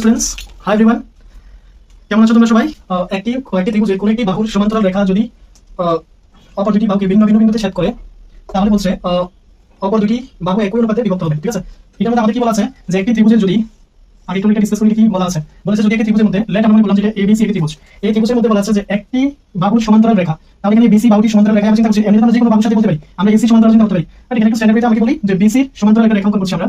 Students hi everyone কেমন আছো তোমরা সবাই? একটি কোনো একটি বাহুর সমান্তরাল রেখা যদি অপর দুটি বাহুকে ভিন্ন ভিন্ন বিন্দুতে ছেদ করে, তাহলে বলছে অপর দুটি বাহু একই অনুপাতে বিভক্ত হবে, ঠিক আছে? এটার মধ্যে আমাদের কি বলা আছে? যে একটি ত্রিভুজের যদি, আগে একটু ডিসকাস করি, কি বলা আছে? বলেছে যদি একটি ত্রিভুজের মধ্যে লেট আমরা বললাম যে একটি ত্রিভুজ। এই ত্রিভুজের মধ্যে বলা আছে যে একটি বাহুর সমান্তরাল রেখা, তাহলে এখানে বিসি বাহুটি সমান্তরাল রেখা এমনি আমরা যে কোনো বাহুর সাথে বলতে পারি, আমরা এসি সমান্তরাল চিন্তা করতে পারি আমাকে বলি যে বিসি সমান্তরাল একটা রেখাঙ্কন করছি আমরা।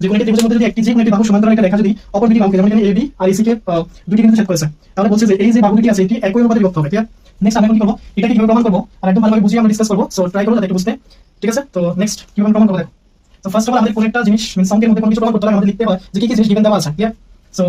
যে কোনো একটি ত্রিভুজের মধ্যে যদি একটি, যে কোনো একটি বাহু সমান্তরাল একটা রেখা যদি অপর দুটি বাহুকে, যেমন এখানে এবি আর এসি কে দুটি ছেদ করেছে, তাহলে বলছে যে এই যে বাহু দুটি আছে, এটি একই অনুপাতে বিভক্ত হবে ঠিক আছে নেক্সট আমরা কি করব? এটা কীভাবে প্রমাণ করব? আর একদম ভালোভাবে বুঝিয়ে আমরা ডিসকাস সো ট্রাই বুঝতে। ঠিক আছে? তো নেক্সট কীভাবে প্রমাণ করব দেখো। তো ফার্স্ট অফ অল আমাদের কোন একটা জিনিস মিন মধ্যে কোনো কিছু প্রমাণ করতে হলে আমাদের লিখতে হয় যে কি কি জিনিস গিভেন দেওয়া আছে ঠিক আছে সো